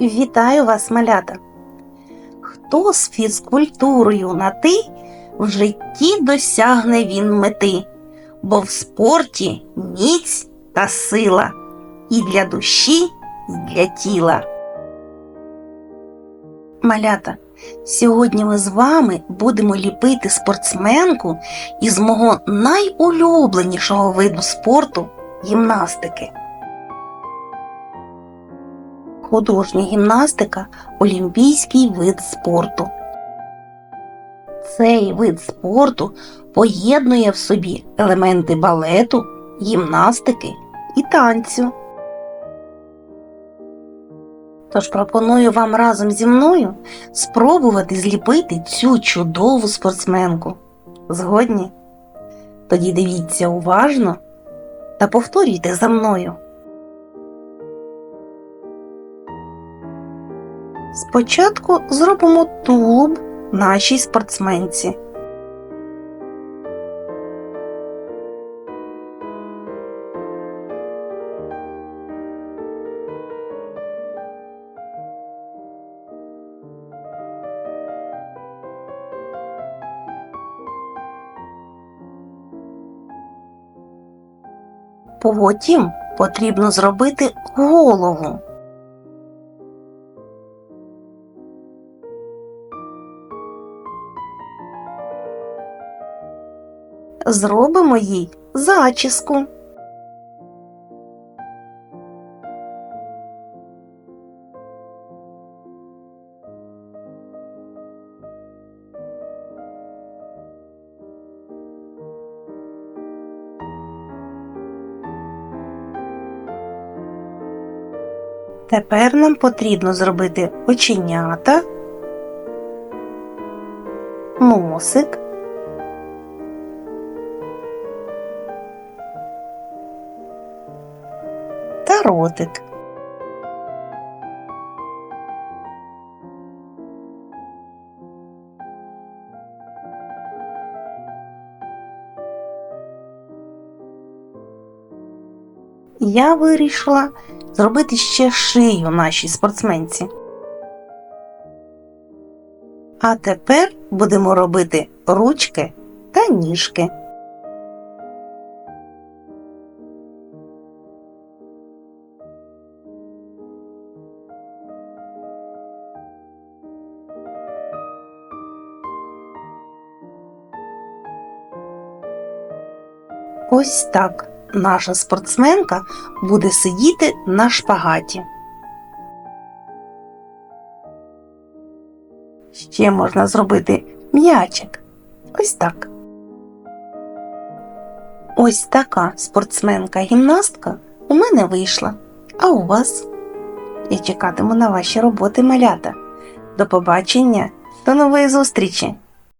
Вітаю вас, малята! Хто з фізкультурою на ти, в житті досягне він мети, бо в спорті міць та сила, і для душі, і для тіла. Малята, сьогодні ми з вами будемо ліпити спортсменку із мого найулюбленішого виду спорту гімнастики. Художня гімнастика олімпійський вид спорту. Цей вид спорту поєднує в собі елементи балету, гімнастики і танцю. Тож пропоную вам разом зі мною спробувати зліпити цю чудову спортсменку. Згодні? Тоді дивіться уважно та повторюйте за мною. Спочатку зробимо тулуб нашій спортсменці. Потім потрібно зробити голову. Зробимо їй зачіску. Тепер нам потрібно зробити оченята, носик. Та. Я вирішила зробити ще шию нашій спортсменці. А тепер будемо робити ручки та ніжки. Ось так наша спортсменка буде сидіти на шпагаті. Ще можна зробити м'ячик. Ось так. Ось така спортсменка-гімнастка у мене вийшла. А у вас? Я чекатиму на ваші роботи малята. До побачення, до нової зустрічі!